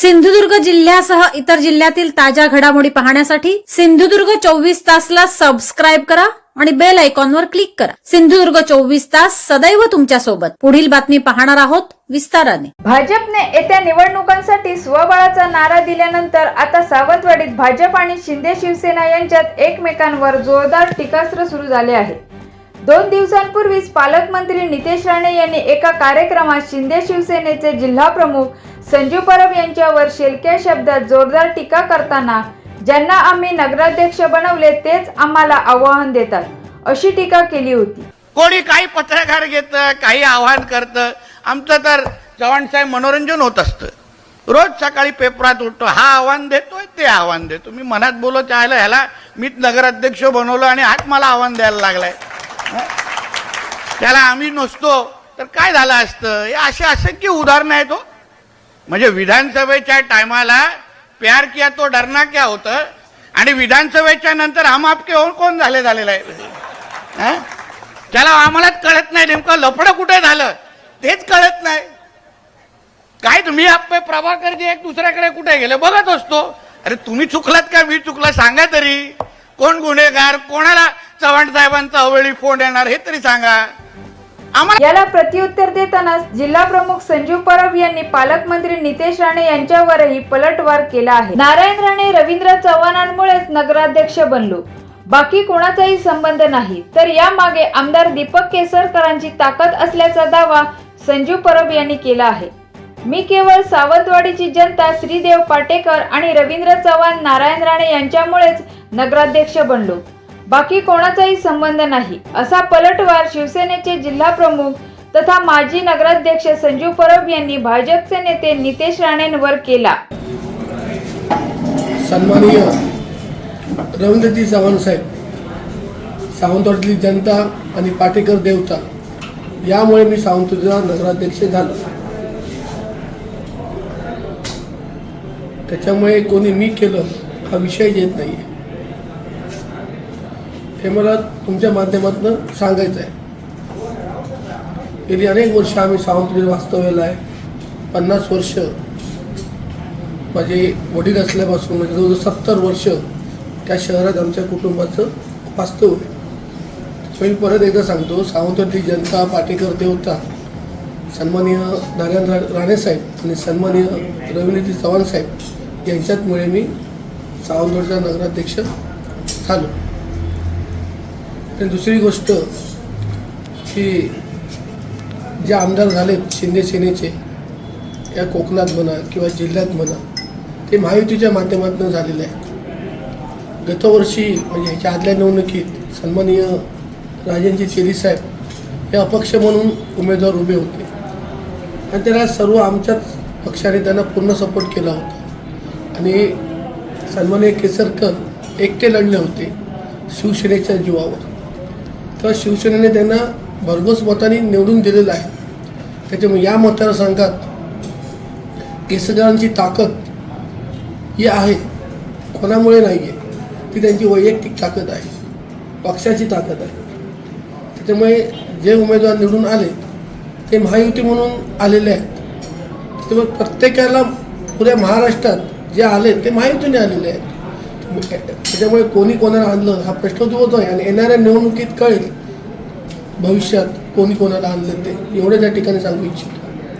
सिंधुदुर्ग जिल्ह्यासह इतर जिल्ह्यातील ताज्या घडामोडी पाहण्यासाठी सिंधुदुर्ग चोवीस तासला सबस्क्राईब करा आणि बेल आयकॉनवर क्लिक करा. सिंधुदुर्ग चोवीस तास सदैव तुमच्यासोबत. पुढील बातमी पाहणार आहोत विस्ताराने. भाजपने येत्या निवडणुकांसाठी स्वबळाचा नारा दिल्यानंतर आता सावंतवाडीत भाजप आणि शिंदे शिवसेना यांच्यात एकमेकांवर जोरदार टीकास्त्र सुरू झाले आहे. दोन दिवसांपूर्वीच पालकमंत्री नितेश राणे यांनी एका कार्यक्रमात शिंदे शिवसेनेचे जिल्हा प्रमुख संजू परब यांच्यावर शेलक्या शब्दात जोरदार टीका करताना ज्यांना आम्ही नगराध्यक्ष बनवले तेच आम्हाला आव्हान देतात. अशी टीका केली होती. कोणी काही पत्रकार घेतं काही आव्हान करतं. आमचं तर चव्हाणसाहेब मनोरंजन होत असतं. रोज सकाळी पेपरात उठतो हा आव्हान देतोय ते आव्हान देतो. मी मनात बोलत आहे ह्याला मीच नगराध्यक्ष बनवलं आणि आज मला आव्हान द्यायला लागलाय. त्याला आम्ही नसतो. तर काय झालं असतं? हे असे असंख्य उदाहरणं आहेत हो. म्हणजे विधानसभेच्या टायमाला प्यार किया तो डरना क्या होतं? आणि विधानसभेच्या नंतर हम आपके हो कोण झाले झालेलं आहे? त्याला आम्हालाच कळत नाही नेमकं लफडं कुठे झालं? तेच कळत नाही. काय तुम्ही आपले प्रभाकरजी एक दुसऱ्याकडे कुठे गेले? बघत असतो. अरे तुम्ही चुकलात का? मी चुकला. सांगा तरी. कोण गुन्हेगार? कोणाला चव्हाण साहेबांचा अवेळी फोन येणार हे तरी सांगा. याला प्रत्युत्तर देताना जिल्हा प्रमुख संजीव परब यांनी पालकमंत्री नितेश राणे यांच्यावरही पलटवार केला आहे. नारायण राणे रवींद्र चव्हाणांमुळेच नगराध्यक्ष बनलो. बाकी कोणाचाही संबंध नाही. तर यामागे आमदार दीपक केसरकरांची ताकद असल्याचा दावा संजीव परब यांनी केला आहे. मी केवळ सावंतवाडीची जनता श्रीदेव पाटेकर आणि रवींद्र चव्हाण नारायण राणे यांच्यामुळेच नगराध्यक्ष बनलो. बाकी कोणाचाही संबंध नाही असा पलटवार शिवसेनेचे जिल्हा प्रमुख तथा माजी नगराध्यक्ष संजीव परब यांनी भाजपचे नेते नितेश राणेंवर केला. सन्माननीय रवींद्रजी चव्हाण साहेब सावंतवाडीतली जनता आणि पाटेकर देवता यामुळे मी सावंतवाडीचा नगराध्यक्ष झालो. त्याच्यामुळे कोणी मी केलं हा विषय येत नाही आहे हे मला तुमच्या माध्यमातून सांगायचं आहे गेली अनेक वर्ष आम्ही सावंतवाडी वास्तव्याला आहे. पन्नास वर्ष माझे वडील असल्यापासून म्हणजे जवळजवळ सत्तर वर्ष त्या शहरात आमच्या कुटुंबाचं वास्तव आहे. मी परत एकदा सांगतो सावंतवाडी जनता पाटेकर देवता सन्माननीय नारायण रा राणेसाहेब आणि सन्माननीय रविनीती चव्हाण साहेब यांच्याचमुळे मी सावंतवाडीचा नगराध्यक्ष झालो. आणि दुसरी गोष्ट की जे आमदार झालेत शिंदे सेनेचे या कोकणात म्हणा किंवा जिल्ह्यात म्हणा ते महायुतीच्या माध्यमातून झालेले आहेत. गतवर्षी म्हणजे ह्याच्या आदल्या निवडणुकीत सन्माननीय राजेंजी चेरीसाहेब हे अपक्ष म्हणून उमेदवार उभे होते. आणि त्याला सर्व आमच्याच पक्षाने त्यांना पूर्ण सपोर्ट केला होता. आणि सन्माननीय केसरकर एकटे लढले होते शिवसेनेच्या जीवावर. तर शिवसेनेने त्यांना भरघोस मताने निवडून दिलेलं आहे. त्याच्यामुळे या मतदारसंघात केसरकरांची ताकद ही आहे. कोणामुळे नाही आहे ती त्यांची वैयक्तिक ताकद आहे. पक्षाची ताकद आहे. त्याच्यामुळे जे उमेदवार निवडून आले ते महायुती म्हणून आलेले आहेत. त्यामुळे प्रत्येकाला पुऱ्या महाराष्ट्रात जे आले ते महायुतीने आलेले आहेत. त्याच्यामुळे कोणी कोणाला आणलं हा प्रश्न उद्भवतो आहे आणि येणाऱ्या निवडणुकीत कळेल भविष्यात कोणी कोणाला आणलं ते. एवढं त्या ठिकाणी सांगू इच्छितो.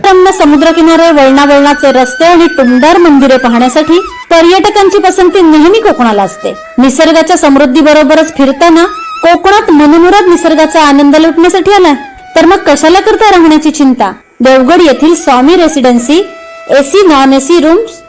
रम्य समुद्रकिनारे वळणावळणाचे रस्ते आणि टुमदार मंदिरे पाहण्यासाठी पर्यटकांची पसंती नेहमी कोकणाला असते. निसर्गाच्या समृद्धी बरोबरच फिरताना कोकणात मनमुराद निसर्गाचा आनंद लुटण्यासाठी आलाय. तर मग कशाला करता राहण्याची चिंता? देवगड येथील Swami residency AC non AC rooms